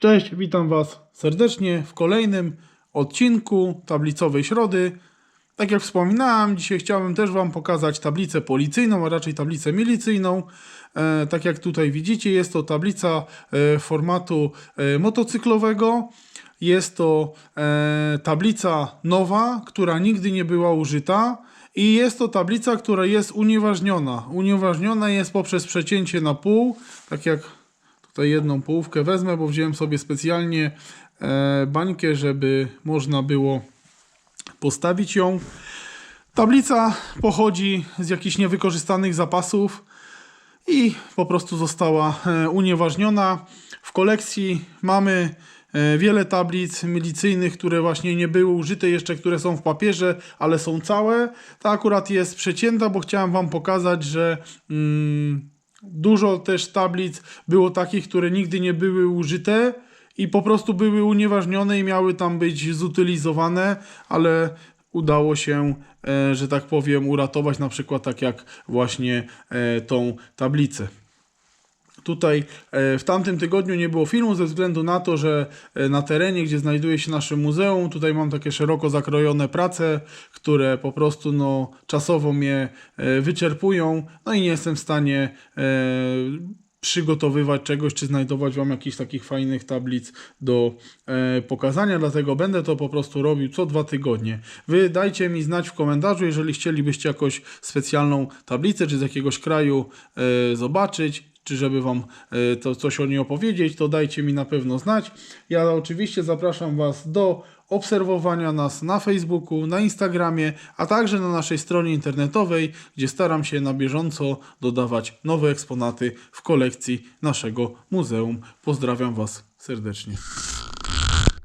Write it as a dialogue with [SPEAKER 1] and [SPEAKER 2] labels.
[SPEAKER 1] Cześć, witam Was serdecznie w kolejnym odcinku tablicowej środy. Tak jak wspominałem, dzisiaj chciałbym też Wam pokazać tablicę policyjną, a raczej tablicę milicyjną. E, tak jak tutaj widzicie, jest to tablica e, formatu e, motocyklowego. Jest to e, tablica nowa, która nigdy nie była użyta. I jest to tablica, która jest unieważniona. Unieważniona jest poprzez przecięcie na pół, tak jak Jedną połówkę wezmę, bo wziąłem sobie specjalnie e, bańkę, żeby można było postawić ją. Tablica pochodzi z jakichś niewykorzystanych zapasów i po prostu została e, unieważniona. W kolekcji mamy e, wiele tablic milicyjnych, które właśnie nie były użyte jeszcze, które są w papierze, ale są całe. Ta akurat jest przecięta, bo chciałem Wam pokazać, że mm, dużo też tablic było takich, które nigdy nie były użyte i po prostu były unieważnione i miały tam być zutylizowane, ale udało się, e, że tak powiem, uratować na przykład tak jak właśnie e, tą tablicę. Tutaj e, w tamtym tygodniu nie było filmu ze względu na to, że e, na terenie, gdzie znajduje się nasze muzeum, tutaj mam takie szeroko zakrojone prace, które po prostu no, czasowo mnie e, wyczerpują, no i nie jestem w stanie przygotowywać czegoś, czy znajdować Wam jakichś takich fajnych tablic do e, pokazania, dlatego będę to po prostu robił co dwa tygodnie. Wy dajcie mi znać w komentarzu, jeżeli chcielibyście jakąś specjalną tablicę, czy z jakiegoś kraju e, zobaczyć, czy żeby Wam e, to coś o niej opowiedzieć, to dajcie mi na pewno znać. Ja oczywiście zapraszam Was do obserwowania nas na Facebooku, na Instagramie, a także na naszej stronie internetowej, gdzie staram się na bieżąco dodawać nowe eksponaty w kolekcji naszego muzeum. Pozdrawiam Was serdecznie.